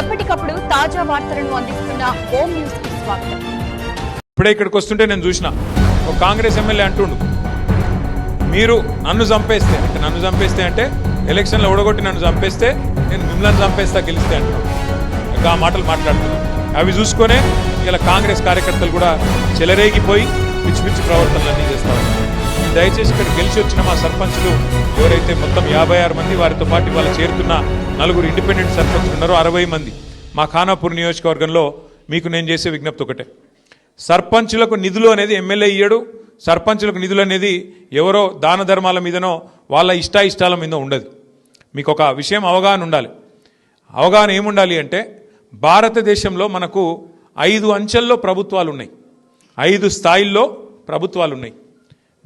ఎప్పటికప్పుడు తాజా వార్తలను అందిస్తున్న హోమ్ న్యూస్కి స్వాగతం. ఇప్పుడే ఇక్కడికి వస్తుంటే నేను చూసిన ఒక కాంగ్రెస్ ఎమ్మెల్యే అంటుండు మీరు నన్ను చంపేస్తే అంటే నన్ను చంపేస్తే అంటే ఎలక్షన్లో ఓడగొట్టి నన్ను చంపేస్తే నేను మిమ్మల్ని చంపేస్తా గెలిస్తే అంటున్నాను ఇంకా ఆ మాటలు మాట్లాడుతున్నాను అవి చూసుకొనే ఇలా కాంగ్రెస్ కార్యకర్తలు కూడా చెలరేగిపోయి పిచ్చి పిచ్చి ప్రవర్తనలన్నీ చేస్తారు ఉన్నారు దయచేసి ఇక్కడ గెలిచి వచ్చిన మా సర్పంచులు ఎవరైతే మొత్తం యాభై ఆరు మంది వారితో పాటు వాళ్ళు చేరుతున్న నలుగురు ఇండిపెండెంట్ సర్పంచులు ఉన్నారో అరవై మంది మా ఖానాపూర్ నియోజకవర్గంలో మీకు నేను చేసే విజ్ఞప్తి ఒకటే. సర్పంచులకు నిధులు అనేది ఎమ్మెల్యే ఇయ్యడు సర్పంచులకు నిధులు అనేది ఎవరో దాన ధర్మాల మీదనో వాళ్ళ ఇష్టాయిష్టాల మీద ఉండదు. మీకు ఒక విషయం అవగాహన ఉండాలి. అవగాహన ఏముండాలి అంటే భారతదేశంలో మనకు ఐదు అంచెల్లో ప్రభుత్వాలు ఉన్నాయి. ఐదు స్థాయిల్లో ప్రభుత్వాలు ఉన్నాయి.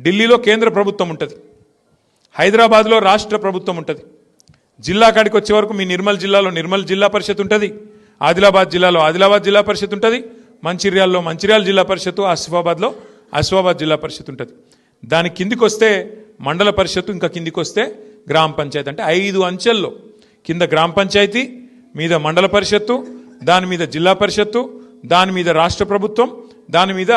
ఢిల్లీలో కేంద్ర ప్రభుత్వం ఉంటుంది. హైదరాబాద్లో రాష్ట్ర ప్రభుత్వం ఉంటుంది. జిల్లా కాడికి వచ్చే వరకు మీ నిర్మల్ జిల్లాలో నిర్మల్ జిల్లా పరిషత్ ఉంటుంది. ఆదిలాబాద్ జిల్లాలో ఆదిలాబాద్ జిల్లా పరిషత్ ఉంటుంది. మంచిర్యాలలో మంచిర్యాల జిల్లా పరిషత్తు ఆసిఫాబాద్లో ఆసిఫాబాద్ జిల్లా పరిషత్ ఉంటుంది. దాని కిందికి వస్తే మండల పరిషత్తు ఇంకా కిందికి వస్తే గ్రామ పంచాయతీ. అంటే ఐదు అంచెల్లో కింద గ్రామ పంచాయతీ మీద మండల పరిషత్తు దాని మీద జిల్లా పరిషత్తు దాని మీద రాష్ట్ర ప్రభుత్వం దాని మీద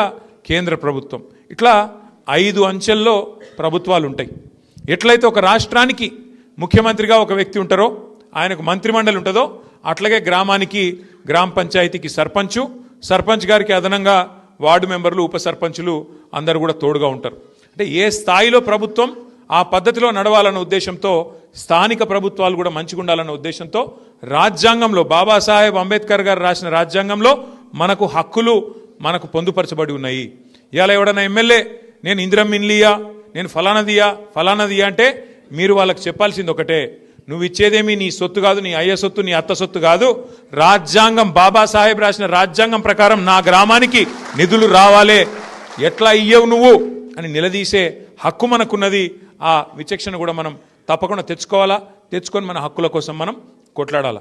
కేంద్ర ప్రభుత్వం. ఇట్లా ఐదు అంచెల్లో ప్రభుత్వాలు ఉంటాయి ఎట్లయితే ఒక రాష్ట్రానికి ముఖ్యమంత్రిగా ఒక వ్యక్తి ఉంటారో ఆయనకు మంత్రిమండలి ఉంటుందో అట్లాగే గ్రామానికి గ్రామ పంచాయతీకి సర్పంచు సర్పంచ్ గారికి అదనంగా వార్డు మెంబర్లు ఉప సర్పంచులు అందరూ కూడా తోడుగా ఉంటారు. అంటే ఏ స్థాయిలో ప్రభుత్వం ఆ పద్ధతిలో నడవాలన్న ఉద్దేశంతో స్థానిక ప్రభుత్వాలు కూడా మంచిగా ఉండాలన్న ఉద్దేశంతో రాజ్యాంగంలో బాబాసాహెబ్ అంబేద్కర్ గారు రాసిన రాజ్యాంగంలో మనకు హక్కులు మనకు పొందుపరచబడి ఉన్నాయి. ఇవాళ ఎవడన్నా ఎమ్మెల్యే నేను ఇందిరం ఇన్లియా నేను ఫలానదియా ఫలానదియా అంటే మీరు వాళ్ళకి చెప్పాల్సింది ఒకటే. నువ్వు ఇచ్చేదేమి నీ సొత్తు కాదు నీ అయ్య సొత్తు నీ అత్త సొత్తు కాదు. రాజ్యాంగం బాబాసాహెబ్ రాసిన రాజ్యాంగం ప్రకారం నా గ్రామానికి నిధులు రావాలే. ఎట్లా ఇయ్యవు నువ్వు? అని నిలదీసే హక్కు మనకున్నది. ఆ విచక్షణ కూడా మనం తప్పకుండా తెచ్చుకోవాలా? తెచ్చుకొని మన హక్కుల కోసం మనం కొట్లాడాలా?